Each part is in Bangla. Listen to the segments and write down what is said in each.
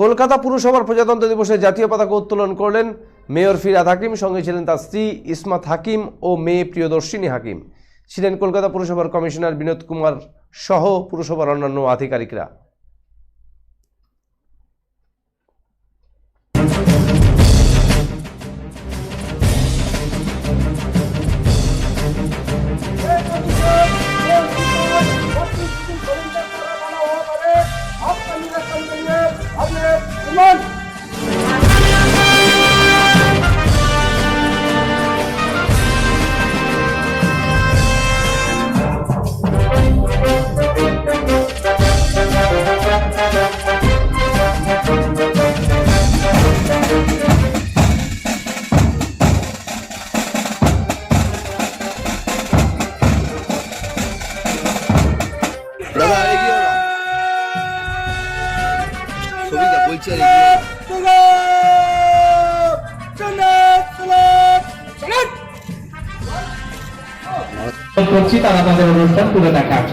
কলকাতা পুরসভার প্রজাতন্ত্র দিবসে জাতীয় পতাকা উত্তোলন করলেন মেয়র ফিরাদ হাকিম, সঙ্গে ছিলেন তার স্ত্রী ইসমাত হাকিম ও মেয়ে প্রিয়দর্শিনী হাকিম। ছিলেন কলকাতা পুরসভার কমিশনার বিনোদ কুমার সহ পুরসভার অন্যান্য আধিকারিকরা। Come on! বলছি আর এগিয়ে ওরা। করছি তারা তাদের অনুষ্ঠান তুলে দেখার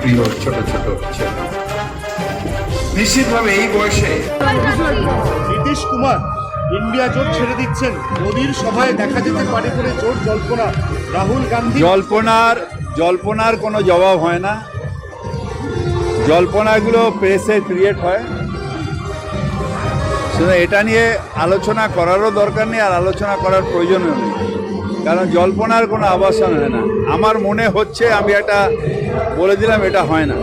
প্রিয় ছোট ছোট ছেলে নিশ্চিতভাবে এই বয়সে নীতিশ কুমার ইন্ডিয়া জোট ছেড়ে দিচ্ছেন। মোদির সভায় দেখা যেতে পারে বলে জোট জল্পনা। রাহুল গান্ধী জল্পনার জল্পনার কোনো জবাব হয় না। জল্পনাগুলো প্রেসে ক্রিয়েট হয়। সুতরাং এটা নিয়ে আলোচনা করারও দরকার নেই আর আলোচনা করার প্রয়োজনও নেই। কারণ জল্পনার কোনো আবাসন হয় না। আমার মনে হচ্ছে আমি এটা বলে দিলাম এটা হয় না।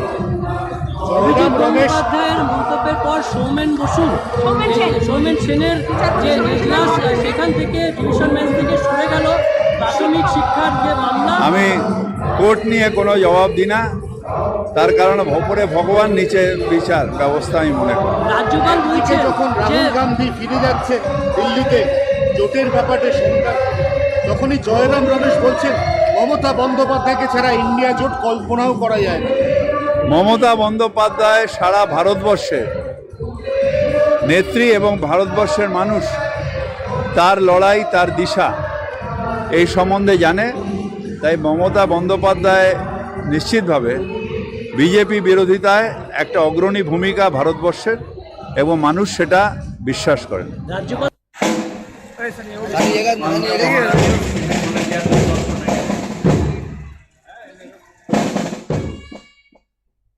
রমেশ। বন্দ্যোপাধ্যায়ের মন্তব্যের পর সৌমেন বসু। সৌমেন সেনের যে এজলাস সেখান থেকে ডিভিশন বেঞ্চ থেকে সরে গেল। প্রাথমিক শিক্ষার যে মামলা আমি কোর্ট নিয়ে কোনো জবাব দিই না। তার কারণে ওপরে ভগবান নিচে বিচার ব্যবস্থা আমি মনে করি। রাজ্যপাল বলছে যখন রাহুল গান্ধী ফিরে যাচ্ছে দিল্লিতে জোটের ব্যাপারে সংখ্যা তখনই জয়রাম রমেশ বলছেন মমতা বন্দ্যোপাধ্যায়কে ছাড়া ইন্ডিয়া জোট কল্পনাও করা যায় না। মমতা বন্দ্যোপাধ্যায় সারা ভারতবর্ষের নেত্রী এবং ভারতবর্ষের মানুষ তার লড়াই তার দিশা এই সম্বন্ধে জানে। তাই মমতা বন্দ্যোপাধ্যায় নিশ্চিতভাবে বিজেপি বিরোধিতায় একটা অগ্রণী ভূমিকা ভারতবর্ষের এবং মানুষ সেটা বিশ্বাস করেন।